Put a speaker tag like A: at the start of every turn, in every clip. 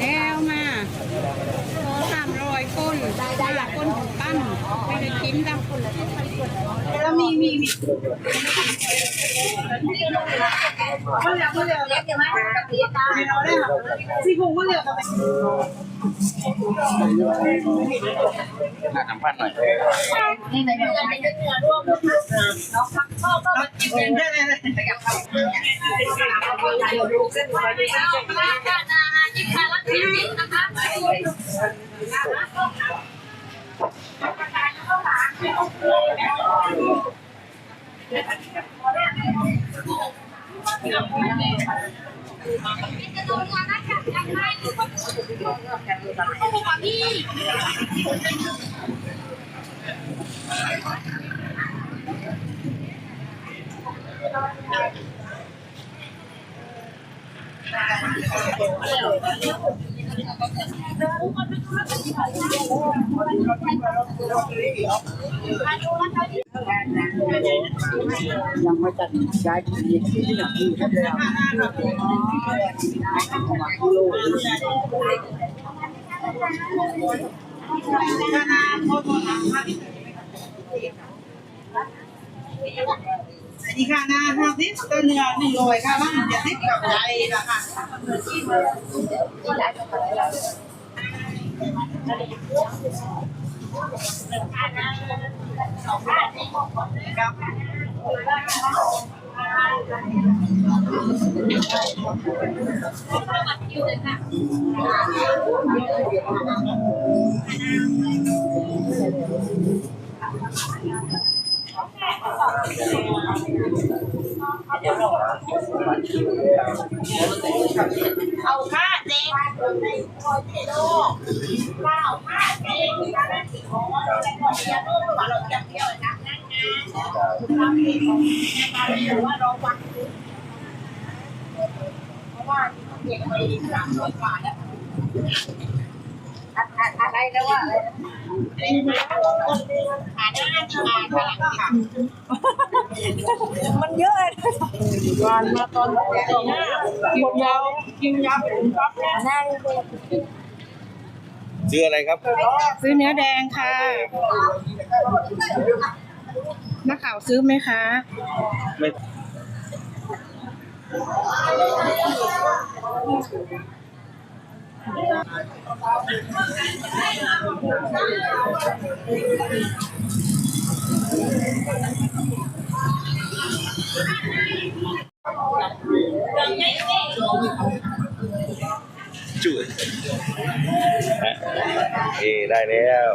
A: แนวมาสามร้อยก้นได้ได้ก้นของปั้นไม่ได้กินดำคนละ
B: แล้วมีมีมีมะเหลือมะเหลือเล็กยังไงมีเราได้หรอซี่โครงมะเหลือกับ
C: น่าสัมภาษณ์หน่อย
B: นี่เป็นเนื้อเป็นเนื้อร่วมน้องพักพ่อก็มากินกันได้เลยขยับเข้าเส้นไฟเส้ นเส้นจิ้มขาลักจิ้มนะคะ
C: ยังไม่ตัดย้ายที่ที่ไหนที่ครับเลย
B: อันนี้ ค่ะนะห้าสิบตัวเนื้อหนึ่งโลยค่ะว่านจะติดกับใจละค่ะค่าเจ๊โล เก้าค่าเจ๊การนั่งสี่ของเราแต่ก่อนเดียวโลกว่าเราจะเที่ยวนะนั่งงานทำเองของการเรียนว่าเราวัดเพราะว่าเด็กไปสามร้อยกว่าแล้ว อะไรนะว่าอะไรอ่านหน้าอ่านข้างหลังค่ะมันเยอะเลยวันมาตอนตีห้ากินยาวกินยาวเป็นก๊อกแน่
C: ซื้ออะไรครับ
A: ซื้อเนื้อแดงค่ะ นักข่าวซื้อไหมคะ
C: ไม่ จุดเอได้แล้ว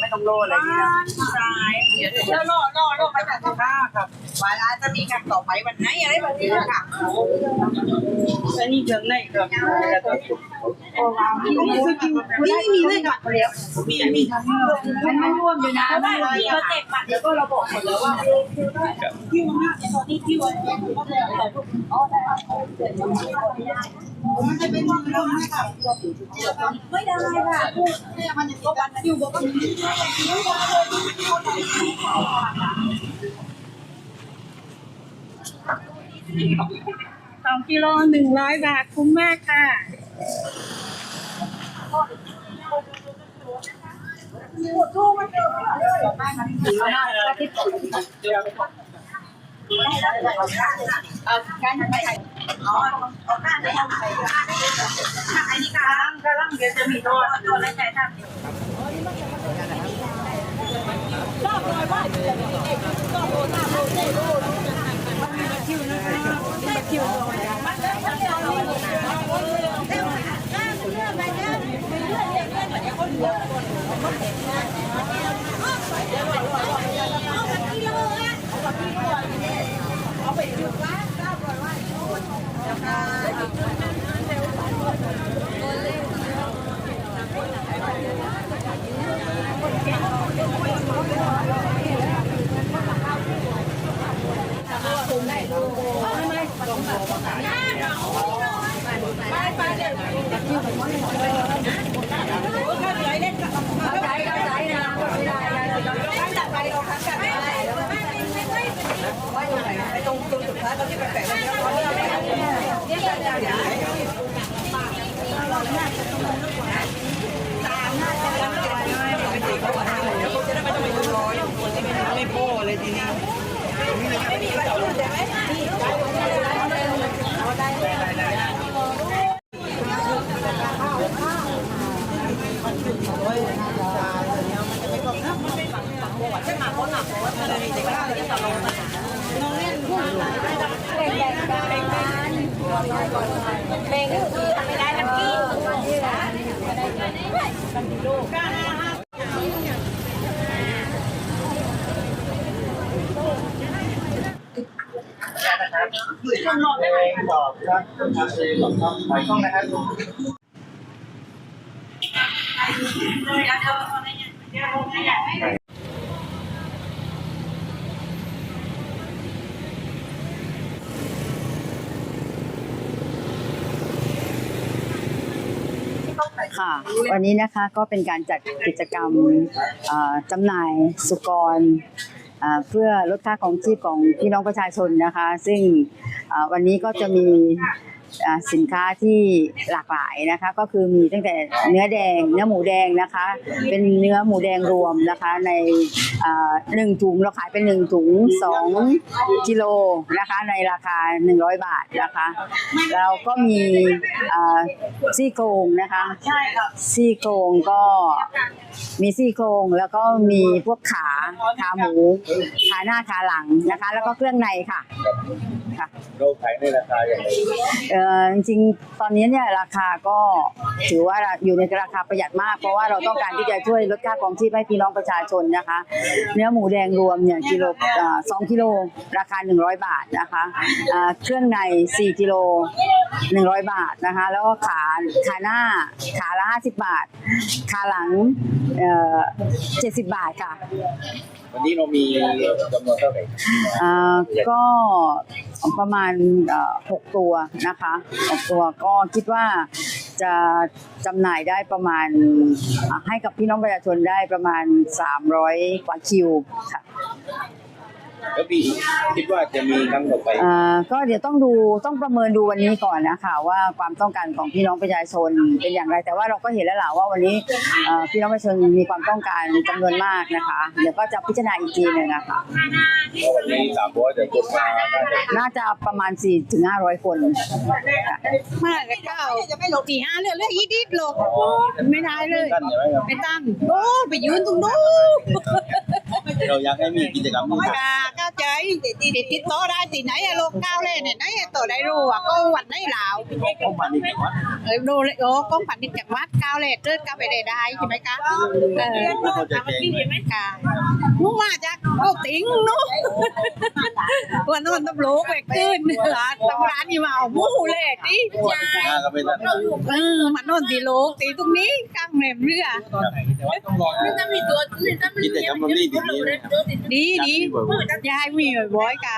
B: ไม่ ต้องโลอะไรนี่นะใช่เดี๋ยวโลโลโลไปจากที่ห้าครับวันอาจจะมีการต่อไปวันไหนอะไรแบบนี้ค่ะอันนี้เครื่องในครับมีสกิลนี่ไม่มีเลยค่ะมีมีมันไม่ร่วมอยู่นะไม่มีเขาเจ็บปัดแล้วก็เราบอกหมดแล้วว่าคิวห้าตอนนี้คิวอะไรก็เลยแต่ทุกอ๋อได้มันจะเป็นความร่วมนะคะไม่ได้ค่ะมันจะก็บันอยู่บอกว่า
A: สองกิโลหนึ่งร้อยบาทคุ้มมากค่ะ
B: เอาการไปไหนเอาเอาหน้าไหนเอาไปหน้าไหนไอ้นี่กาลังกาลังเดี๋ยวจะมีตัวตัวอะไรใจท่าน Thank you.
C: ตอบครับครับเลยตอบครับไปต้องนะครับ
D: ค่ะ วันนี้นะคะก็เป็นการจัดกิจกรรมจำหน่ายสุกรเพื่อลดค่าของชีพของพี่น้องประชาชนนะคะ ซึ่งวันนี้ก็จะมี สินค้าที่หลากหลายนะคะ ก็คือมีตั้งแต่เนื้อแดง เนื้อหมูแดงนะคะ เป็นเนื้อหมูแดงรวมนะคะในเอ่อหนึ่งถุงเราขายเป็นหนึ่งถุงสองกิโลนะคะในราคา 100 บาทนะคะเราก็มีเอ่อซี่โครงนะคะ
B: ใช่ค่ะ
D: ซี่โครงก็มีซี่โครงแล้วก็มีพวกขาขาหมูขาหน้าขาหลังนะคะ แล้วก็เครื่องในค่ะค่ะ
C: เราขายในราคาอย่างไร
D: เอ่อจริงๆ ตอนนี้เนี่ยราคาก็ถือว่าอยู่ในราคาประหยัดมาก เพราะว่าเราต้องการที่จะช่วยลดค่าครองชีพให้พี่น้องประชาชนนะคะ เนื้อหมูแดงรวมเนี่ยกิโลเอ่อสองกิโลราคา 100 บาทนะคะอ่าเครื่องใน 4 กิโล 100 บาทนะคะ แล้วก็ขาขาหน้าขาละ 50 บาท ขาหลังเอ่อ70บาทค่ะ
C: วันนี้เรามีจำนวนเท่าไหร่
D: อ่าก็ประมาณเอ่อหกตัวนะคะคะตัวก็คิดว่าจะจำหน่ายได้ประมาณให้กับพี่น้องประชาชนได้ประมาณ 300 กว่าคิวค่ะ
C: แล้วพี่คิดว่าจะมีครั้งต่อไป
D: อ่าก็เดี๋ยวต้องดูต้องประเมินดูวันนี้ก่อนนะคะว่าความต้องการของพี่น้องประชาชนเป็นอย่างไร แต่ว่าเราก็เห็นแล้วล่ะว่าวันนี้เอ่อพี่น้องประชาชนมีความต้องการจำนวนมากนะคะ เดี๋ยวก็จะพิจารณาอีกทีหนึงนะคะ
C: เพราะวันนี้สามร้อยจะกดมาน่าจะ
D: น่าจะประมาณ 4-500ถึง500คนค่ะ
A: มาแต่เก้าสี่ห้าเรื่องเรื่องอีดิดหลกไม่ได้เลย
C: ท่านใช่ไหมครับ
A: ไปตั้งโอ้ไปยืนตรงนู้น
C: เราอยากให้มีกิจกรรมนี้
A: กาก้าวใจติดติดโตได้ตีไหนอะโลกก้าวเล่นเนี่ยไหนอะโตได้รู้อะก็วันไหนลาว
C: เข้ามาในนิจังหวัด
A: เออดูเลยโอ้ก้องผันดิจากวัดก้าวเล่นเดินก้าวไปได้ได้ใช่ไหมคะเออ
C: แล้วเขาจแจ้งไหม
A: ค่ะนุ้งมาจากโลกติ๋งนุ้วันนั้นตำรวจไปขึ้นร้านตำร้านนี่มาเอามูเล่ดิ
C: หน้าก็ไม่ทัน
A: เออมันน่นตีโลกตีตรงนี้กลางแหม่เรือแต่ว่า
C: ต้องรอกิจกรรมมันนี่ดีๆนะครับ
A: ดีดีอยากให้มีบ่อยๆค่ะ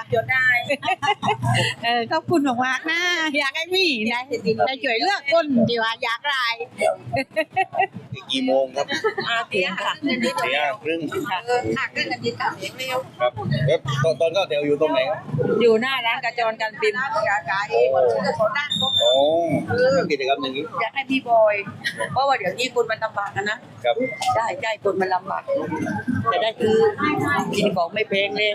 A: เออขอบคุณมากๆนะอยากให้มีได้ได้ช่วยเลือกคนที่ว่าอยากได้
C: อีกกี่โมงครับ
A: อาเตียงค่ะ
C: สี่ห้าครึ่ง
A: หักกันกันดีกับเร็ว
C: ครับแล้วตอนตอนเข้าแถวอยู่ตรงไหนครับ
A: อยู่หน้าร้านกระจรกันบินกากาเอง
C: โอ้กิจกรรมอย่างนี้
A: อยากให้พี่บอยเพราะว่าเดี๋ยวนี้คนมันลำบากนะนะครับ ได้ใช่คนมันลำบากจะได้ซื้อกินของไม่แพงเลย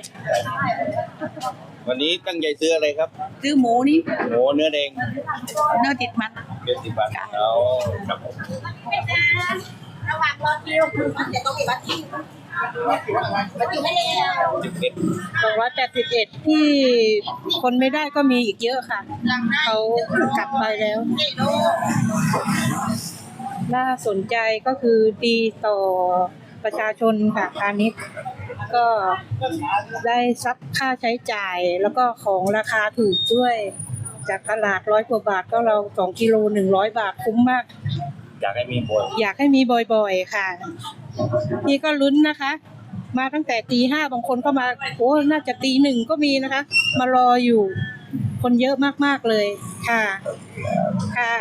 C: วันนี้ตั้งใจซื้ออะไรครับ
A: ซื้อหมูนี่
C: โอ้เนื้อแดง
A: เนื้อติดมัน
C: เจ็ดสิบบาทเอาครับผม
B: ระหว่างรอคิวเดี๋ยวต้องมีบัตรคิว บัตรคิวไม่แล้ว
C: สิบเอ็ด
A: สองร้อยแปดสิบเอ็ดที่คนไม่ได้ก็มีอีกเยอะค่ะ เขากลับไปแล้ว น่าสนใจก็คือดีต่อประชาชนค่ะพาณิชย์ก็ได้ซับค่าใช้จ่ายแล้วก็ของราคาถูกด้วย จากตลาดร้อยกว่าบาทก็เราสองกิโลหนึ่งร้อยบาทคุ้มมาก
C: อยากให้มีบท
A: อยากให้มีบ่อยๆค่ะ นี่ก็ลุ้นนะคะ มาตั้งแต่ตีห้าบางคนก็มาโอ้น่าจะตีหนึ่งก็มีนะคะ มารออยู่ คนเยอะมากๆเลยค่ะ ค่ะ